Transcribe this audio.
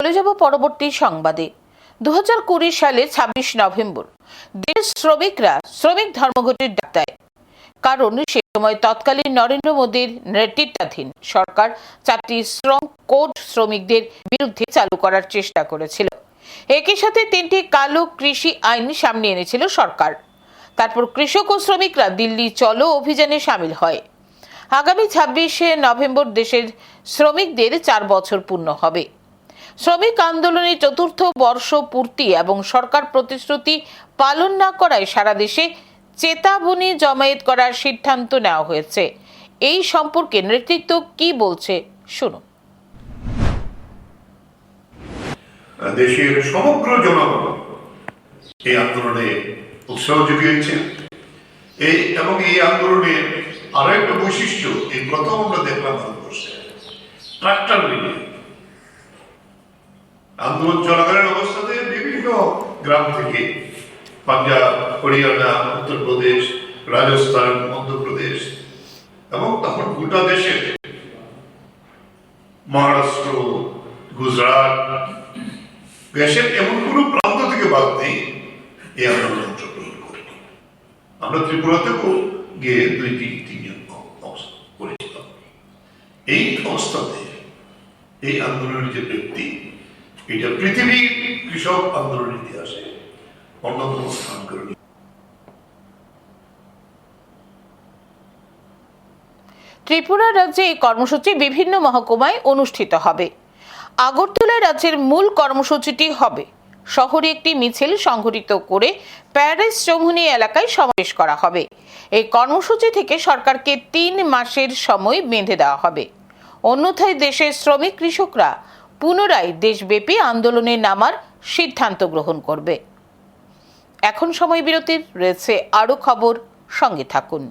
চলে যাব পরবর্তী সংবাদে। দু হাজার কুড়ি সালে ছাব্বিশ নভেম্বর দেশের শ্রমিকরা শ্রমিক ধর্মঘটের ডাক দেয় কারণ সে সময় তৎকালীন নরেন্দ্র মোদীর নেতৃত্বাধীন সরকার চারটি শ্রম কোড শ্রমিকদের বিরুদ্ধে চালু করার চেষ্টা করেছিল। একই সাথে তিনটি কালো কৃষি আইন সামনে এনেছিল সরকার। তারপর কৃষক ও শ্রমিকরা দিল্লি চলো অভিযানে সামিল হয়। আগামী ছাব্বিশে নভেম্বর দেশের শ্রমিকদের চার বছর পূর্ণ হবে। শ্রমিক আন্দোলনের চতুর্থ বর্ষ পূর্তি এবং সরকার প্রতিশ্রুতি পালন না করায় সারা দেশে চেতাবনী জমায়েত করার সিদ্ধান্ত নেওয়া হয়েছে। এই সম্পর্কে নেতৃত্ব কি বলছে, শুনুন। দেশের সমগ্র জনগণ এই আন্দোলনে এই এবং এই আন্দোলনের আরও একটা বৈশিষ্ট্য, এই প্রথম আমরা দেখলাম ভারতবর্ষে, ট্রাক্টর নিয়ে আন্দোলন চলাকালীন অবস্থাতে বিভিন্ন গ্রাম থেকে পাঞ্জাব, হরিয়ানা, উত্তরপ্রদেশ, রাজস্থান, মধ্যপ্রদেশ এবং তখন গোটা দেশে মহারাষ্ট্র, গুজরাট দেশের এমন কোনো প্রান্ত থেকে বাদ নেই এই আন্দোলন অংশগ্রহণ করেনি। আমরা ত্রিপুরাতেও গিয়ে দুই তিন তিনজন করেছিলাম। এই অবস্থাতে এই আন্দোলনের যে ব্যক্তি এটা পৃথিবীর কৃষক আন্দোলন ইতিহাসে অন্যতম স্থান করে ত্রিপুরা রাজ্যে এই কর্মসূচি বিভিন্ন মহকুমায় অনুষ্ঠিত হবে। আগরতলায় রাজ্যের মূল কর্মসূচিটি হবে। শহরে একটি মিছিল সংঘটিত করে প্যারিস চৌমুনি এলাকায় সমাবেশ করা হবে। এই কর্মসূচি থেকে সরকারকে তিন মাসের সময় বেঁধে দেওয়া হবে। অন্যথায় দেশের শ্রমিক কৃষকরা পুনরায় দেশব্যাপী আন্দোলনে নামার সিদ্ধান্ত গ্রহণ করবে। এখন সময় বিরতির, রয়েছে আরও খবর, সঙ্গে থাকুন।